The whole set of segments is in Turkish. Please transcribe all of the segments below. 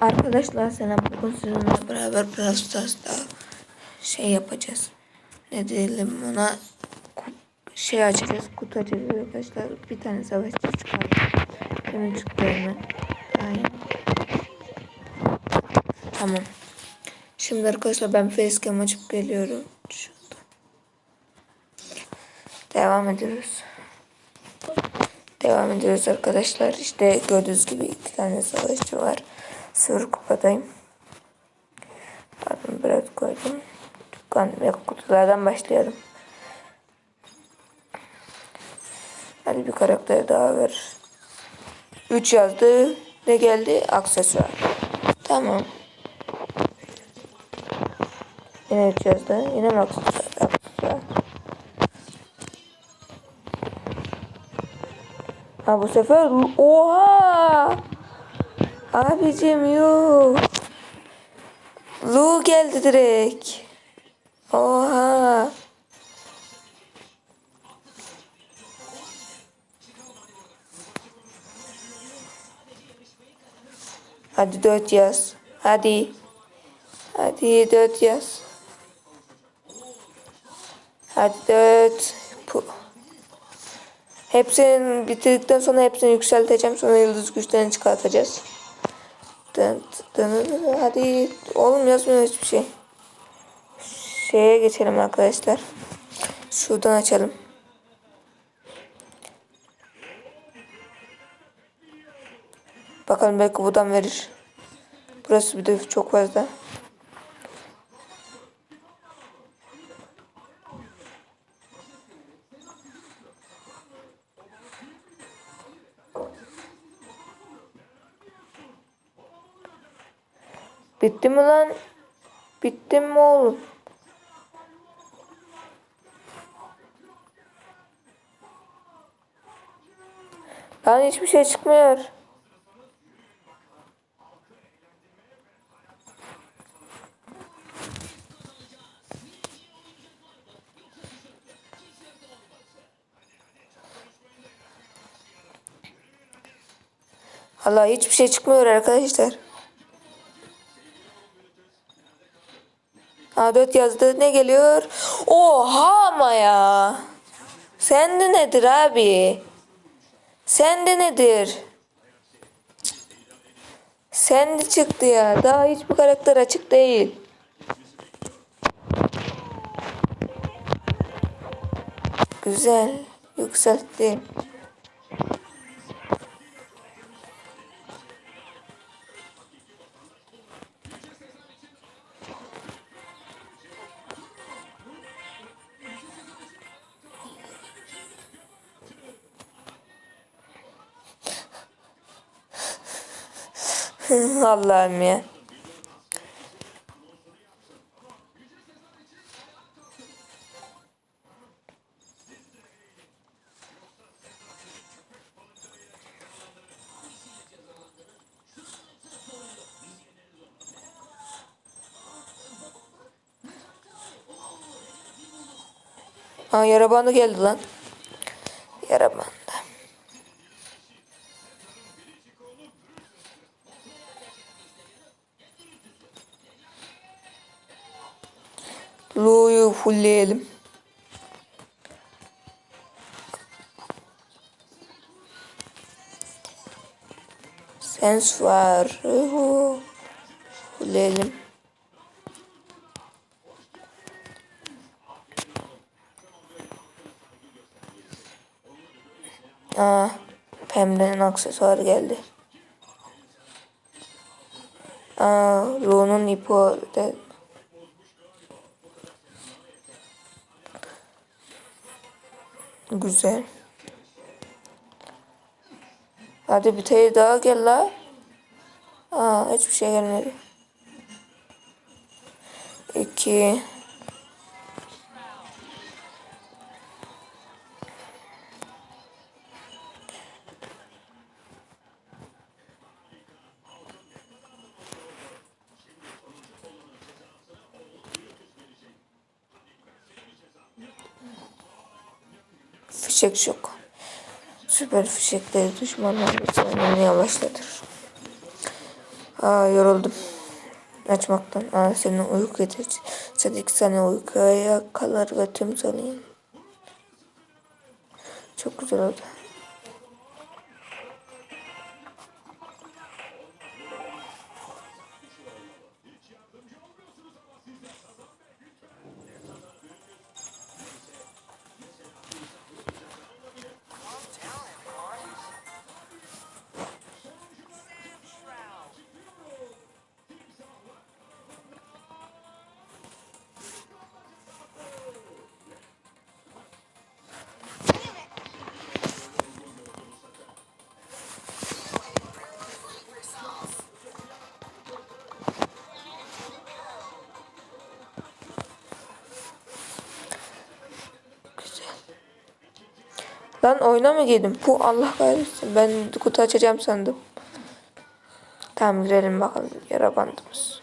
Arkadaşlar selam bugün sizinle beraber Brawl Stars'ta şey yapacağız. Ne diyelim ona şey açacağız, kutu açacağız arkadaşlar. Bir tane savaşçı çıkardı. Hemen çıktı hemen. Aynen. Tamam. Şimdi arkadaşlar ben facecam açıp geliyorum. Şurada. Devam ediyoruz. Devam ediyoruz arkadaşlar. İşte gördüğünüz gibi iki tane savaşçı var. Sıfır kupadayım. Pardon biraz koydum. Dükkan ve kutulardan başlayalım. Hadi bir karakter daha ver. 3 yazdı. Ne geldi? Aksesuar. Tamam. Yine 3 yazdı. Yine aksesuar? Aksesuar. Ha bu sefer oha! Abicim yok. Lu geldi direkt. Oha. Hadi dört yaz. Hadi. Hadi dört yaz. Hadi dört. Hepsini bitirdikten sonra hepsini yükselteceğim. Sonra yıldız güçlerini çıkartacağız. Hadi oğlum yazmıyor hiçbir şey. Şeye geçelim arkadaşlar. Şuradan açalım. Bakalım belki buradan verir. Burası bir de çok fazla. Bitti mi lan? Bitti mi oğlum? Lan hiçbir şey çıkmıyor. Allah hiçbir şey çıkmıyor arkadaşlar. A4 yazdı. Ne geliyor? Oha ama ya. Sende nedir abi? Sende nedir? Sende çıktı ya. Daha hiçbir karakter açık değil. Güzel. Yükselttim. Allah'ım ya. Aa yara bandı geldi lan. Yara bandı. Lu'yu fullleyelim. Sens var. Fullleyelim. Aa, Pembe'nin aksesuarı geldi. Aa, Lu'nun ipi de Güzel. Hadi bir tane daha gel la. Aa hiçbir şey gelmedi. İki. Fişek şok. Süper fişekleri düşmanların üzerine yavaşlatır. Aa yoruldum. Açmaktan. Aa senin uyku. Sen iki tane uykuya kalır ve tüm salayım. Çok güzel oldu. Lan oyuna mı girdim? Bu Allah kahretsin. Ben kutu açacağım sandım. Tamam girelim bakalım. Yara bandımız.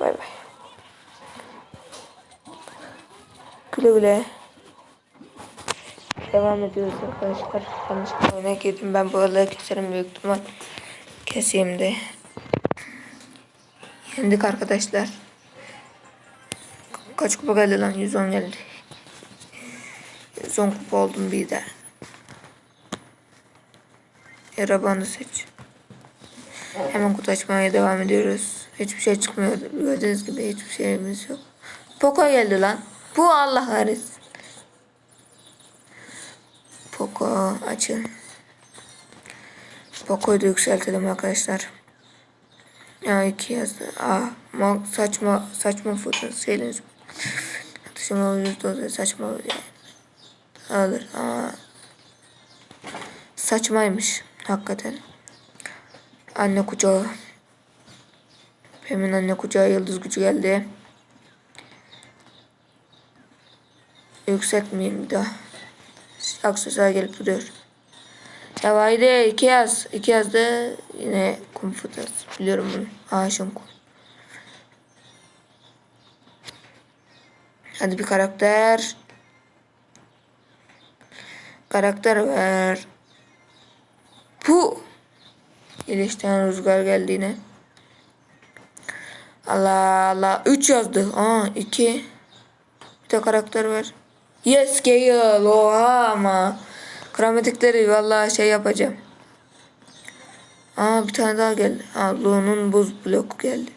Bay bay. Güle güle. Devam ediyoruz arkadaşlar. Yanlışlıkla oyuna girdim. Ben bu araları keserim büyük ihtimal. Keseyim de. Yendik arkadaşlar. Kaç kupa geldi lan? 110 geldi. 110 kupa oldum bir de. Yara bandı seç. Hemen kutu açmaya devam ediyoruz. Hiçbir şey çıkmıyor. Gördüğünüz gibi hiçbir şeyimiz yok. Poco geldi lan. Bu Allah kahretsin. Poco açın. Poco'yu da yükseltelim arkadaşlar. Ya iki yazdı. Aa, ma saçma saçma fotoğraf şeyler. Atışım yüzde olur saçma yani. Alır ama saçmaymış hakikaten. Anne kucağı. Hemen anne kucağı yıldız gücü geldi. Yükseltmeyeyim bir daha. Aksesuar gelip duruyor. Ya haydi iki yaz. iki yazdı yine kum fıtası. Biliyorum bunu. Aşım kum. Hadi bir karakter. Karakter ver. Bu. İlişten rüzgar geldi yine. Allah Allah. Üç yazdı. Aa iki. Bir de karakter ver. Yes Gale. Oha ama. Kromatikleri vallahi şey yapacağım. Aa bir tane daha geldi. Aa Lu'nun buz bloku geldi.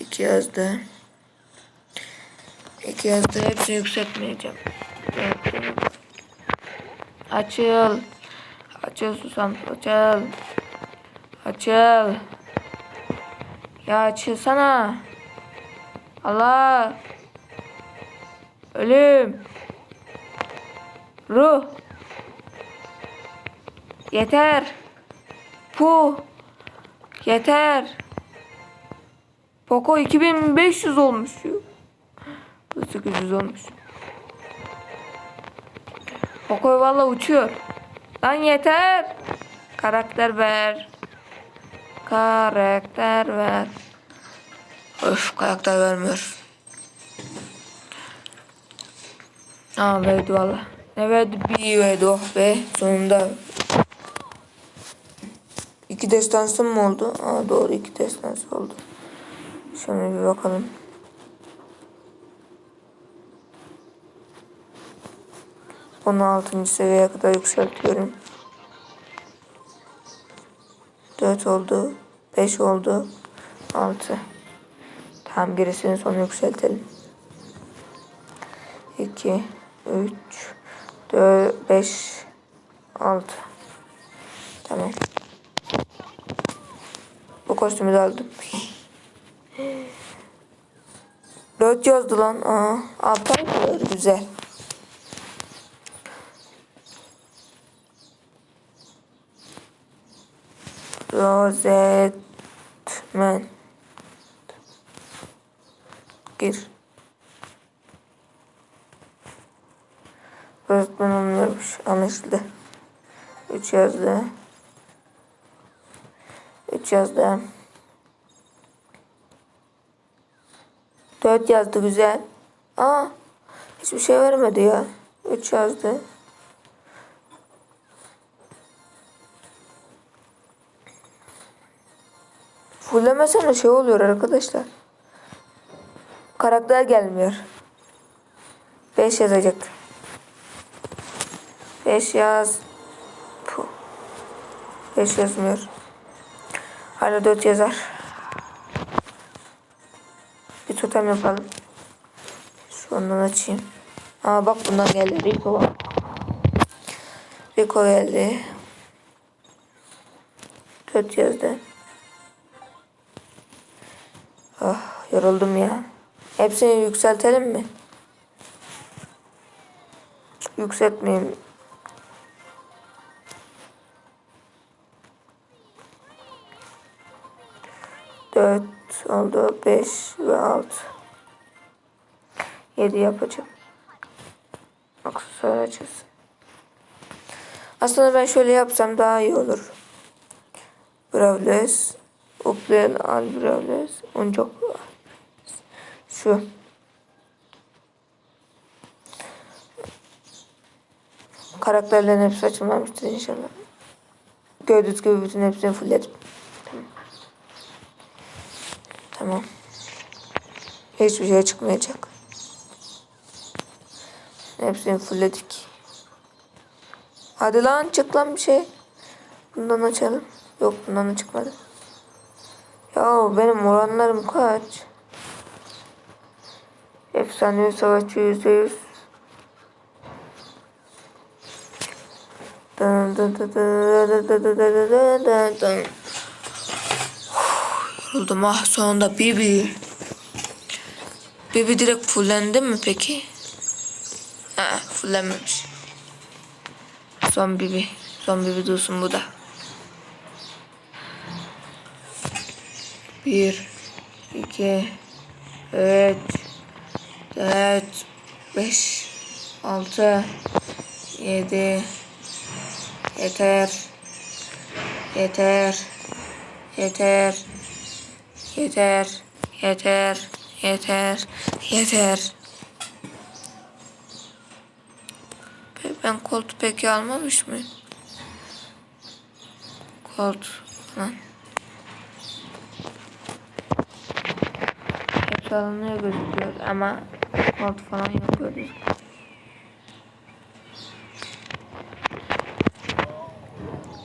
İki yazdı. İki yazdı. Hepsini yükseltmeyeceğim. Açıl. Açıl susam. Açıl. Açıl. Ya açılsana. Allah. Ölüm. Ruh. Yeter. Pu. Yeter. Poco 2500 olmuş. 800 olmuş. Poco valla uçuyor. Lan yeter. Karakter ver. Karakter ver. Öf karakter vermiyor. Aa verdi valla. Verdi? Bir verdi oh be. Sonunda. İki destansı mı oldu? Aa doğru iki destansı oldu. Şöyle bir bakalım. Onu altıncı seviyeye kadar yükseltiyorum. Dört oldu. Beş oldu. Altı. Tamam gerisini sonra yükseltelim. 2 3 4 5 6 Tamam. Bu kostümü de aldım. 4 yazdı lan. Aa, altı güzel. Rozetmen. Gir. Öğretmen olmuyormuş. Anlaşıldı. 3 yazdı. 3 yazdı. 4 yazdı güzel. Aa hiçbir şey vermedi ya. 3 yazdı. Fullemesene şey oluyor arkadaşlar. Karakter gelmiyor. 5 yazacak. 5 yaz. 5 yazmıyor. Hala 4 yazar. Bir totem yapalım. Şu ondan açayım. Aa bak bundan geldi. Rico var. Rico geldi. 4 yazdı. Ah yoruldum ya. Hepsini yükseltelim mi? Yükseltmeyeyim. Dört oldu. Beş ve altı. Yedi yapacağım. Aksesuar açacağız. Aslında ben şöyle yapsam daha iyi olur. Bravles. Uplen al Bravles. Oncok. Şu. Karakterlerin hepsi açılmamıştır inşallah. Gördüğünüz gibi bütün hepsini fullledim. Tamam. Tamam. Hiçbir şey çıkmayacak. Hepsini fullledik. Hadi lan çık lan bir şey. Bundan açalım. Yok bundan da çıkmadı. Ya benim oranlarım kaç? Efsanevi savaşçı yüzde yüz. Dın dın dın dın Bibi direkt fullendi mi peki? Ha fullenmemiş. Son Bibi. Son Bibi dursun bu da. Bir, iki, üç, dört, beş, altı, yedi, yeter, yeter, yeter, yeter, yeter, yeter, yeter. Be- Ben koltuğu peki almamış mıyım? Kolt lan. Hepsi alınıyor gözüküyor ama kolt falan yok gibi.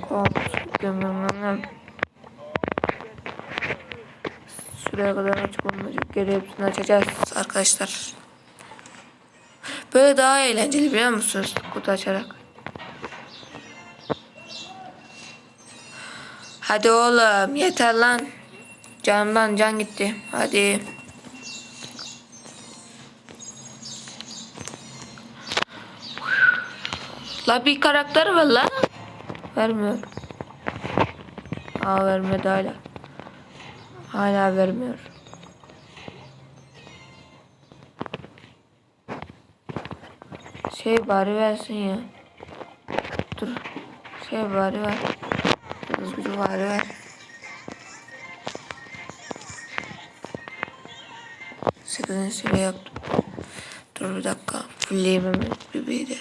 Kolt. Gömüyorum. Şuraya kadar açık olmayacak. Geri hepsini açacağız arkadaşlar. Böyle daha eğlenceli biliyor musunuz? Kutu açarak. Hadi oğlum yeter lan. Canımdan can gitti. Hadi. La bir karakter ver la. Vermiyor. Aa vermedi hala. Hala vermiyor. Şey bari versin ya. Dur. Şey bari ver. Hız gücü bari ver. Sekizinci seviye yaptım. Dur bir dakika. Fulleyim hemen bebeği de.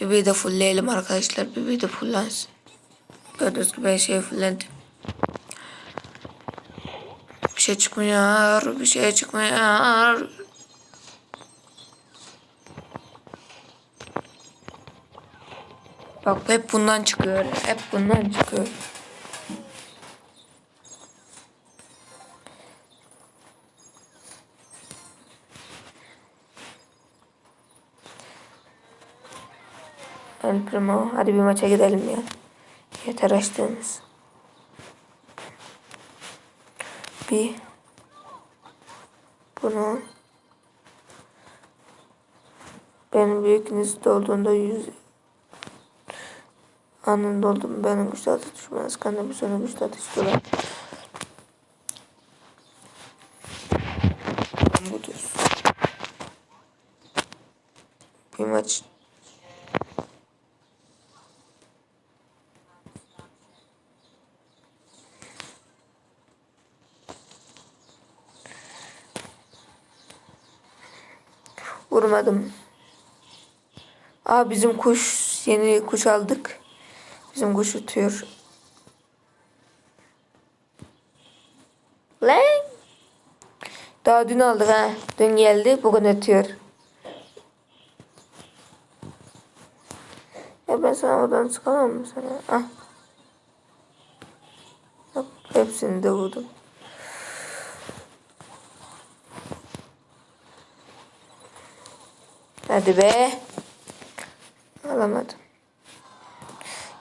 Bebeği de fullleyelim arkadaşlar. Bebeği de fullensin. Gördüğünüz gibi her şeyi fullendim. Bir şey çıkmıyor. Bir şey çıkmıyor. Bak hep bundan çıkıyor. Hep bundan çıkıyor. El Primo. Hadi bir maça gidelim ya. Açtığımız. Bir. Bunu. Benim büyük liste olduğunda yüz anında oldum. Benim güçlü atış düşmez. Kanka bir sonra güçlü atış Vurmadım. Aa bizim kuş yeni kuş aldık. Bizim kuş utuyor. Lan. Daha dün aldık ha. Dün geldi bugün ötüyor. Ya ben sana oradan sıkamam mı sana? Ah. Hepsini de vurdum. Hadi be. Alamadım.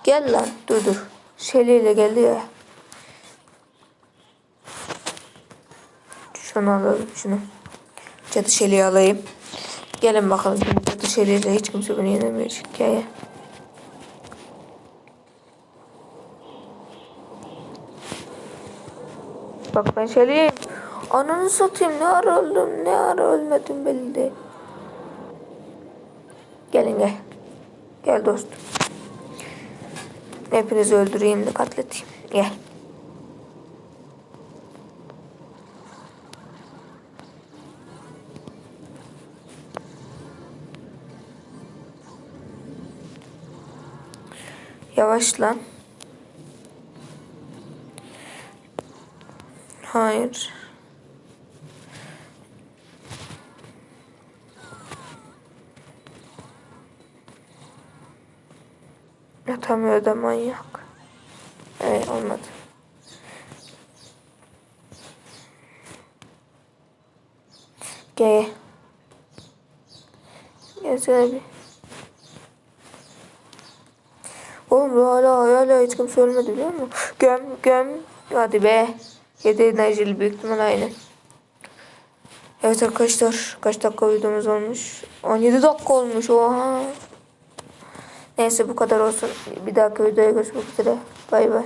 Gel lan dur dur. Şeliyle geldi ya. Şunu alalım şunu. Cadı şeliği alayım. Gelin bakalım. Cadı şeliğiyle hiç kimse beni yenemeyecek. Gel gel. Bak ben şeliğim. Ananı satayım. Ne ara öldüm. Ne ara ölmedim belli değil. Gelin gel. Gel dostum. Hepinizi öldüreyim de katleteyim. Gel. Yavaş lan. Hayır. Yatamıyor da manyak. Evet olmadı. Gel. Gelsene bir. Oğlum hala hala hiç kimse ölmedi biliyor musun? Göm göm. Hadi be. 7 enerjili büyük ihtimal aynı. Evet arkadaşlar kaç dakika videomuz olmuş? 17 dakika olmuş oha. Neyse bu kadar olsun. Bir dahaki videoya görüşmek üzere. Bay bay.